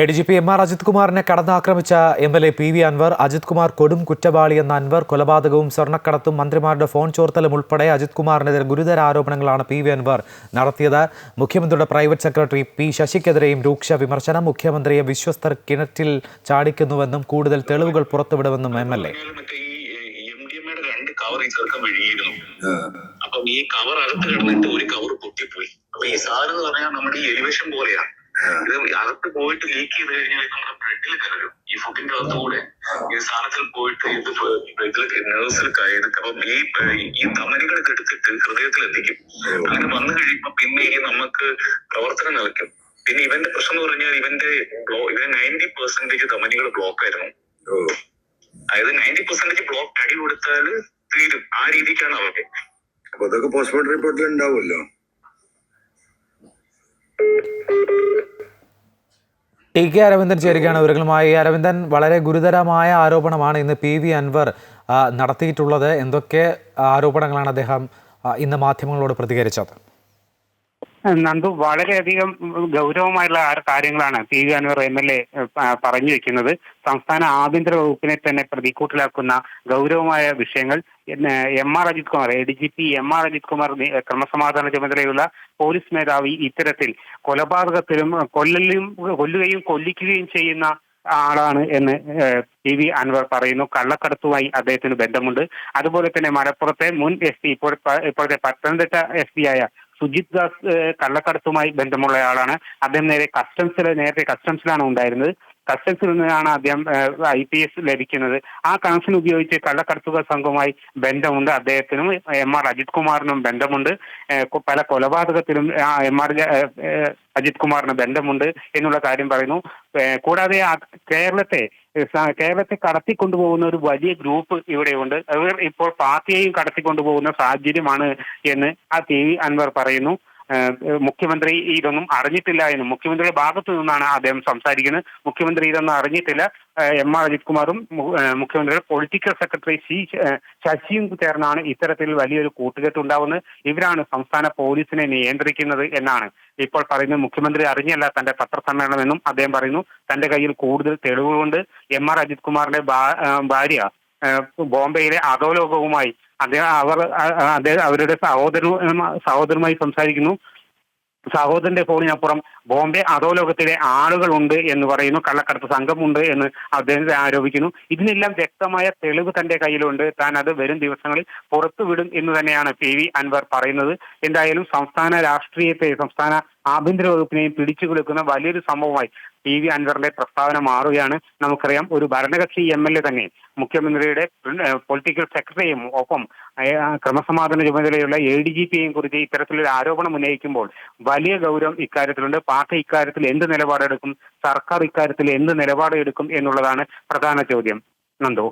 A D G P M R Ajith കുമാറിനെ കടന്നാക്രമിച്ച M L A P V Anwar Ajith Kumar കൊടും കുറ്റവാളി എന്ന അൻവർ കൊലപാതകവും സ്വർണക്കടത്തും മന്ത്രിമാരുടെ ഫോൺ ചോർത്തലും ഉൾപ്പെടെ അജിത് കുമാറിനെതിരെ ഗുരുതര ആരോപണങ്ങളാണ് പി വി അൻവർ നടത്തിയത്. മുഖ്യമന്ത്രിയുടെ പ്രൈവറ്റ് സെക്രട്ടറി പി ശശിക്കെതിരെയും രൂക്ഷ വിമർശനം മുഖ്യമന്ത്രിയെ വിശ്വസ്തർ കിണറ്റിൽ ചാടിക്കുന്നുവെന്നും കൂടുതൽ തെളിവുകൾ പുറത്തുവിടുമെന്നും എം എൽ എ. കവർ ഈ ചെറുക്കം വിഴുങ്ങിയിരുന്നു അപ്പം ഈ കവർ അകത്ത് കിടന്നിട്ട് ഒരു കവർ പൊട്ടിപ്പോയി. അപ്പൊ ഈ സാധനം എന്ന് പറഞ്ഞാൽ നമ്മുടെ ഈ എലിവേഷൻ പോലെയാ. ഇത് അകത്ത് പോയിട്ട് ലീക്ക് ചെയ്ത് കഴിഞ്ഞാൽ നമ്മുടെ ബ്ലഡിൽ കയറും. ഈ ഫുഡിന്റെ അകത്തുകൂടെ ഈ സാധനത്തിൽ പോയിട്ട് ഇത് ബ്ലഡിൽ നേഴ്സിൽ കയറി അപ്പം ഈ ഈ ധമനികൾ എടുത്തിട്ട് ഹൃദയത്തിൽ എത്തിക്കും. അങ്ങനെ വന്നു കഴിയുമ്പോ പിന്നെ ഈ നമുക്ക് പ്രവർത്തനം നിലയ്ക്കും പിന്നെ ഇവന്റെ പ്രശ്നം എന്ന് പറഞ്ഞാൽ ഇവന്റെ ഇവന്റെ ഇവന് നയന്റി പെർസെന്റേജ് ധമനികൾ ബ്ലോക്ക് ആയിരുന്നു. അതായത് നയന്റി പെർസെന്റേജ് ബ്ലോക്ക് അടി കൊടുത്താൽ തീരും. ആ രീതിക്കാണ് അവർക്ക്. അപ്പൊ അതൊക്കെ പോസ്റ്റ്മോർട്ടം റിപ്പോർട്ടിൽ ഉണ്ടാവുമല്ലോ? ടി കെ അരവിന്ദൻ ചേരുകയാണ് വിവരങ്ങളുമായി. അരവിന്ദൻ വളരെ ഗുരുതരമായ ആരോപണമാണ് ഇന്ന് പി വി അൻവർ നടത്തിയിട്ടുള്ളത്. എന്തൊക്കെ ആരോപണങ്ങളാണ് അദ്ദേഹം ഇന്ന് മാധ്യമങ്ങളോട് പ്രതികരിച്ചത്? നന്ദു വളരെയധികം ഗൗരവമായുള്ള കാര്യങ്ങളാണ് P V Anwar M L A പറഞ്ഞു വെക്കുന്നത്. സംസ്ഥാന ആഭ്യന്തര വകുപ്പിനെ തന്നെ പ്രതിക്കൂട്ടിലാക്കുന്ന ഗൗരവമായ വിഷയങ്ങൾ M R Ajith Kumar A D G P M R Ajith Kumar ക്രമസമാധാന ചുമതലയുള്ള പോലീസ് മേധാവി ഇത്തരത്തിൽ കൊലപാതകത്തിലും കൊല്ലലും കൊല്ലുകയും കൊല്ലിക്കുകയും ചെയ്യുന്ന ആളാണ് എന്ന് പി വി അൻവർ പറയുന്നു. കള്ളക്കടത്തുമായി അദ്ദേഹത്തിന് ബന്ധമുണ്ട്. അതുപോലെ തന്നെ മലപ്പുറത്തെ മുൻ എസ് പി ഇപ്പോൾ ഇപ്പോഴത്തെ പത്തനംതിട്ട എസ് പി ആയ സുജിത് ദാസ് കള്ളക്കടത്തുമായി ബന്ധമുള്ളയാളാണ് അദ്ദേഹം നേരെ കസ്റ്റംസിൽ നേരത്തെ കസ്റ്റംസിലാണ് ഉണ്ടായിരുന്നത്. കസ്റ്റംസിൽ നിന്നാണ് അദ്ദേഹം ഐ പി എസ് ലഭിക്കുന്നത്. ആ കണക്ഷൻ ഉപയോഗിച്ച് കള്ളക്കടത്തുക സംഘവുമായി ബന്ധമുണ്ട്. അദ്ദേഹത്തിനും എം ആർ അജിത് കുമാറിനും ബന്ധമുണ്ട്. പല കൊലപാതകത്തിലും എം ആർ അജിത് കുമാറിന് ബന്ധമുണ്ട് എന്നുള്ള കാര്യം പറയുന്നു. കൂടാതെ കേരളത്തെ കേരളത്തെ കടത്തിക്കൊണ്ടുപോകുന്ന ഒരു വലിയ ഗ്രൂപ്പ് ഇവിടെയുണ്ട്. അവർ ഇപ്പോൾ പാർട്ടിയെയും കടത്തിക്കൊണ്ടുപോകുന്ന സാഹചര്യമാണ് എന്ന് ആ ടി വി അൻവർ പറയുന്നു. മുഖ്യമന്ത്രി ഇതൊന്നും അറിഞ്ഞിട്ടില്ല എന്നും മുഖ്യമന്ത്രിയുടെ ഭാഗത്തു നിന്നാണ് അദ്ദേഹം സംസാരിക്കുന്നത്. മുഖ്യമന്ത്രി ഇതൊന്നും അറിഞ്ഞിട്ടില്ല. എം ആർ അജിത് കുമാറും മുഖ്യമന്ത്രിയുടെ പൊളിറ്റിക്കൽ സെക്രട്ടറി സി ശശിയും ചേർന്നാണ് ഇത്തരത്തിൽ വലിയൊരു കൂട്ടുകെട്ട് ഉണ്ടാവുന്നത്. ഇവരാണ് സംസ്ഥാന പോലീസിനെ നിയന്ത്രിക്കുന്നത് എന്നാണ് ഇപ്പോൾ പറയുന്നത്. മുഖ്യമന്ത്രി അറിഞ്ഞല്ല തന്റെ പത്രസമ്മേളനം എന്നും അദ്ദേഹം പറയുന്നു. തന്റെ കയ്യിൽ കൂടുതൽ തെളിവുകളുണ്ട്. എം ആർ അജിത് കുമാറിന്റെ ഭാര്യ ബോംബെയിലെ അധോലോകവുമായി അദ്ദേഹം അവർ അദ്ദേഹം അവരുടെ സഹോദര സഹോദരമായി സംസാരിക്കുന്നു. സഹോദരന്റെ ഫോണിനപ്പുറം ബോംബെ അധോലോകത്തിലെ ആളുകളുണ്ട് എന്ന് പറയുന്നു. കള്ളക്കടത്ത് സംഘമുണ്ട് എന്ന് അദ്ദേഹം ആരോപിക്കുന്നു. ഇതിനെല്ലാം വ്യക്തമായ തെളിവ് തന്റെ കയ്യിലുണ്ട്. താൻ അത് വരും ദിവസങ്ങളിൽ പുറത്തുവിടും എന്ന് തന്നെയാണ് പി വി അൻവർ പറയുന്നത്. എന്തായാലും സംസ്ഥാന രാഷ്ട്രീയത്തെ സംസ്ഥാന ആഭ്യന്തര വകുപ്പിനെയും പിടിച്ചു കുലുക്കുന്ന വലിയൊരു സംഭവമായി പി വി അൻവറിന്റെ പ്രസ്താവന മാറുകയാണ്. നമുക്കറിയാം ഒരു ഭരണകക്ഷി എം എൽ എ തന്നെ മുഖ്യമന്ത്രിയുടെ പൊളിറ്റിക്കൽ സെക്രട്ടറിയും ഒപ്പം ക്രമസമാധാന ചുമതലയുള്ള എ ഡി ജി പിയെയും കുറിച്ച് ഇത്തരത്തിലൊരു ആരോപണം ഉന്നയിക്കുമ്പോൾ വലിയ ഗൗരവം ഇക്കാര്യത്തിലുണ്ട്. പാർട്ടി ഇക്കാര്യത്തിൽ എന്ത് നിലപാടെടുക്കും? സർക്കാർ ഇക്കാര്യത്തിൽ എന്ത് നിലപാടെടുക്കും എന്നുള്ളതാണ് പ്രധാന ചോദ്യം. നന്ദു.